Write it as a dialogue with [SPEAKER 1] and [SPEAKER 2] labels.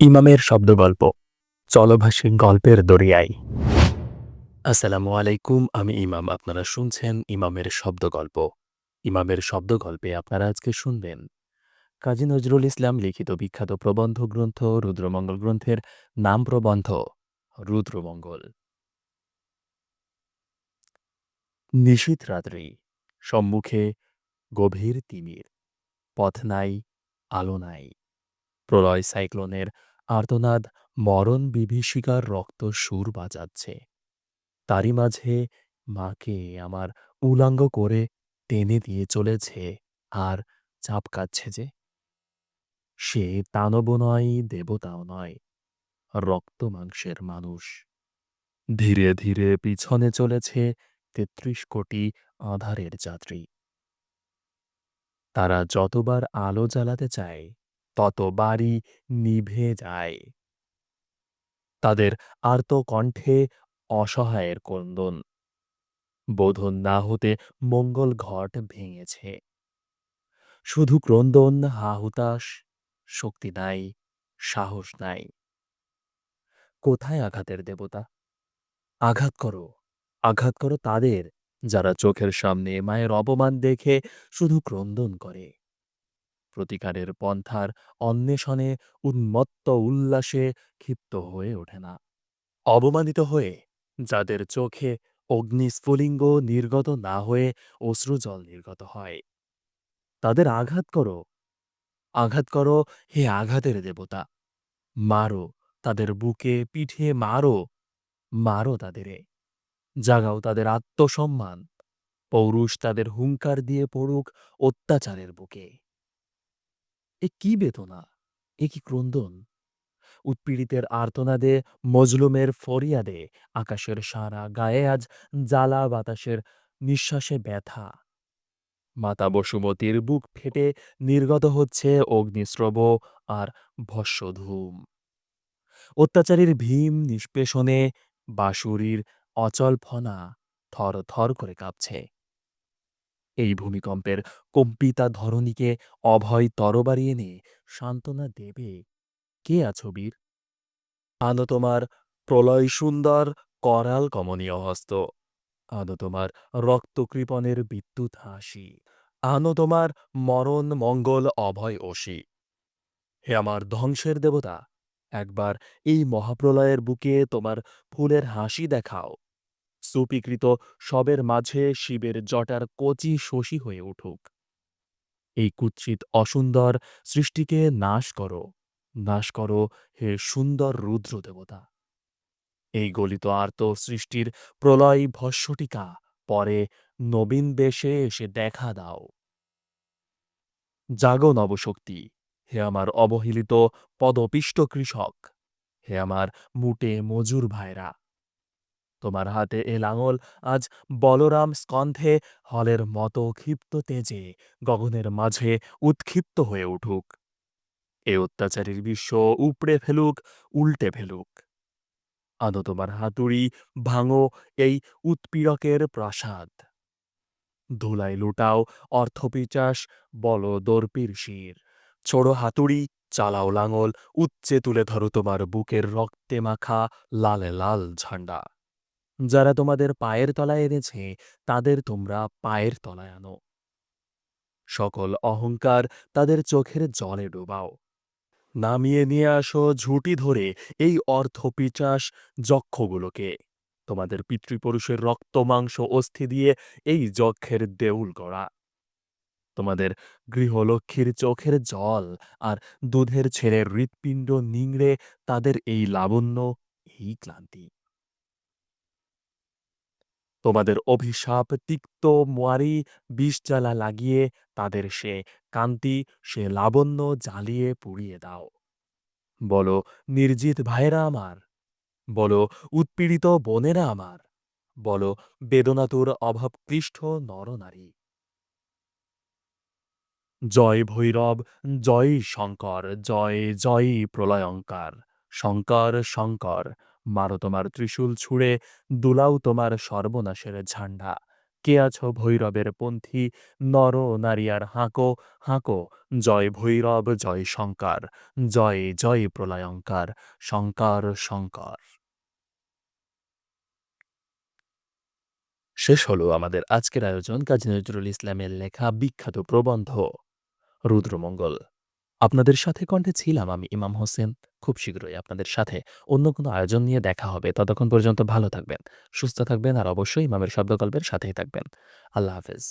[SPEAKER 1] ইমামের শব্দগল্প। চলভাষী গল্পের দরিয়ায়। আসসালামু আলাইকুম, আমি ইমাম। আপনারা শুনছেন ইমামের শব্দগল্প। ইমামের শব্দগল্পে আপনারা আজকে শুনবেন, কাজী নজরুল ইসলাম লিখিত বিখ্যাত প্রবন্ধ গ্রন্থ, রুদ্রমঙ্গল গ্রন্থের নাম প্রবন্ধ, রুদ্রমঙ্গল। নিশীথ রাত্রি, সম্মুখে গভীর তিমির, পথ নাই, আলো নাই। প্রলয় সাইক্লোনের আর্তনাদ মরণ বিভীষিকার রক্ত সুর বাজাচ্ছে। তারই মাঝে মাকে আমার উলাঙ্গ করে টেনে দিয়ে চলেছে আর চাপকাচ্ছে যে সে দানবও নয় দেবতাও নয়, রক্ত মাংসের মানুষ। ধীরে ধীরে পিছনে চলেছে তেত্রিশ কোটি আধারের যাত্রী। তারা যতবার আলো জ্বালাতে চায় ততবারই নিভে যায়। তাদের আর্ত কণ্ঠে অসহায়ের ক্রন্দন। বোধন না হতে মঙ্গল ঘট ভেঙেছে। শুধু ক্রন্দন হা হুতাশ শক্তি নাই, সাহস নাই। কোথায় আঘাতের দেবতা? আঘাত করো আঘাত করো তাদের, যারা চোখের সামনে মায়ের অপমান দেখে শুধু ক্রন্দন করে। প্রতিকারের পন্থার অন্বেষণে উন্মত্ত উল্লাসে ক্ষিপ্ত হয়ে ওঠে না। অবমানিত হয়ে যাদের চোখে অগ্নিস্ফুলিঙ্গ নির্গত না হয়ে অশ্রুজল নির্গত হয়। তাদের আঘাত করো। আঘাত করো হে আঘাতের দেবতা। মারো তাদের বুকে পিঠে মারো। মারো তাদেরে। জাগাও তাদের আত্মসম্মান। পৌরুষ তাদের হুঙ্কার দিয়ে পড়ুক অত্যাচারের বুকে। এ কি বেদনা? এ কি ক্রন্দন? উৎপীড়িতের আর্তনাদে, মজলুমের ফরিয়াদে, আকাশের সারা গায়ে আজ জ্বালা বাতাসের নিঃশ্বাসে ব্যথা। মাতা বসুমতীর বুক ফেটে নির্গত হচ্ছে অগ্নিস্রব আর ভস্যধূম অত্যাচারীর ভীম নিষ্পেষণে বাঁশুরির অচল ফনা থর থর করে কাঁপছে। এই ভূমিকম্পের কম্পিতা ধরণীকে অভয় তরবারি এনে সান্ত্বনা দেবে। কে আছো বীর? আনো তোমার প্রলয় সুন্দর করাল কমনীয় হস্ত। আনো তোমার রক্তকৃপণের বিদ্যুৎ হাসি। আনো তোমার মরণ মঙ্গল অভয় অসি হে আমার ধ্বংসের দেবতা, একবার এই মহাপ্রলয়ের বুকে তোমার ফুলের হাসি দেখাও। সুপীকৃত সবের মাঝে শিবের জটার কচি শশী হয়ে উঠুক। এই কুৎসিত অসুন্দর সৃষ্টিকে নাশ করো নাশ করো হে সুন্দর রুদ্র দেবতা। এই গলিত আর্ত সৃষ্টির প্রলয় ভস্যটিকা পরে নবীন বেশে এসে দেখা দাও। জাগো নবশক্তি, হে আমার অবহেলিত পদপিষ্ট কৃষক, হে আমার মুটে মজুর ভাইরা। তোমার হাতে এ লাঙল আজ বলরাম স্কন্ধে হলের মতো ক্ষিপ্ত তেজে গগনের মাঝে উৎক্ষিপ্ত হয়ে উঠুক। এ অত্যাচারীর বিশ্ব উপড়ে ফেলুক, উল্টে ফেলুক। আনো তোমার হাতুড়ি ভাঙো এই উৎপীড়কের প্রাসাদ। ধুলাই লুটাও অর্থপিচাস, বল দর্পির শির। ছোড়ো হাতুড়ি, চালাও লাঙল, উচ্চে তুলে ধরো তোমার বুকের রক্তে মাখা লালে লাল ঝান্ডা। যারা তোমাদের পায়ের তলায় এনেছে, তাদের তোমরা পায়ের তলায় আনো। সকল অহংকার তাদের চোখের জলে ডোবাও। নামিয়ে নিয়ে আসো ঝুঁটি ধরে এই অর্থপিচাস যক্ষগুলোকে। তোমাদের পিতৃপুরুষের রক্ত, মাংস, অস্থি দিয়ে এই যক্ষের দেউল গড়া। তোমাদের গৃহলক্ষ্মীর চোখের জল আর দুধের ছেলের হৃৎপিণ্ড নিংড়ে তাদের এই লাবণ্য, এই ক্লান্তি। তোমাদের অভিশাপ তিক্ত মোয়ারি বিষ জ্বালা লাগিয়ে তাদের সে কান্তি সে লাবণ্য জ্বালিয়ে পুড়িয়ে দাও। বলো, নির্জিত ভাইরা আমার। বলো, উৎপীড়িত বোনেরা আমার। বলো, বেদনাতুর অভাবক্লিষ্ট নরনারী। জয় ভৈরব, জয় শঙ্কর, জয় জয় প্রলয়ঙ্কার, শঙ্কর শঙ্কর মারো তোমার ত্রিশূল ছুঁড়ে, দুলাও তোমার সর্বনাশের ঝান্ডা। কে আছো ভৈরবের পন্থী, নর নারিয়ার হাঁকো হাঁকো, জয় ভৈরব, জয় শঙ্কর, জয় জয় প্রলয়ঙ্কার, শঙ্কর শঙ্কর। শেষ হলো আমাদের আজকের আয়োজন কাজী নজরুল ইসলামের লেখা বিখ্যাত প্রবন্ধ। রুদ্রমঙ্গল। আপনাদের সাথে কণ্ঠে ছিলাম আমি ইমাম হোসেন। খুব শীঘ্রই আপনাদের সাথে অন্য কোনো আয়োজন নিয়ে দেখা হবে। ততক্ষণ পর্যন্ত ভালো থাকবেন, সুস্থ থাকবেন আর অবশ্যই ইমামের শব্দকল্পের সাথেই থাকবেন। আল্লাহ হাফেজ।